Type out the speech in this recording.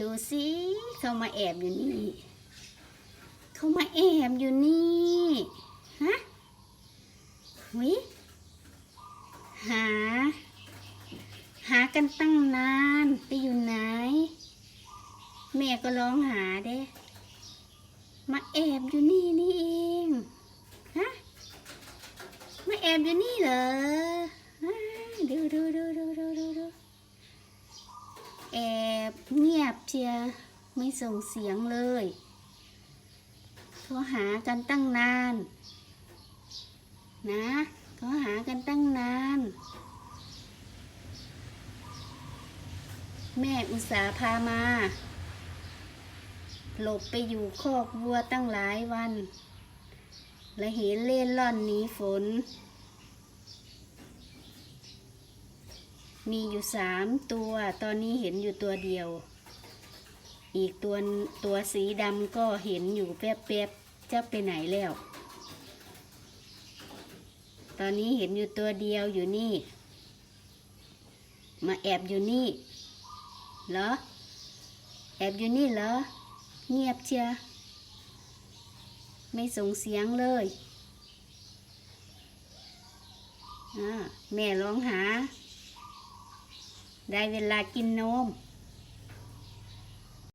ดูสิเขามาแอบอยู่นี่ เขามาแอบอยู่นี่ ฮะวิหา หากันตั้งนาน ไปอยู่ไหน แม่ก็ร้องหาเด้ มาแอบอยู่นี่นี่เอง ฮะ มาแอบอยู่นี่เหรอฮะดูดูดูดูดูดูดูแบเงียบเชียร์ไม่ส่งเสียงเลยเขาหากันตั้งนาน นะเขาหากันตั้งนาน แม่อุตสาพามา หลบไปอยู่คอกวัวตั้งหลายวัน และเห็นเล่นล่อนหนีฝน มีอยู่สามตัว ตอนนี้เห็นอยู่ตัวเดียว อีกตัวตัวสีดำก็เห็นอยู่แป๊บๆจะไปไหนแล้ว ตอนนี้เห็นอยู่ตัวเดียวอยู่นี่ มาแอบอยู่นี่ เหรอ แอบอยู่นี่เหรอ เงียบเชียไม่ส่งเสียงเลยอ่าแม่ร้องหา ได้เวลากินนม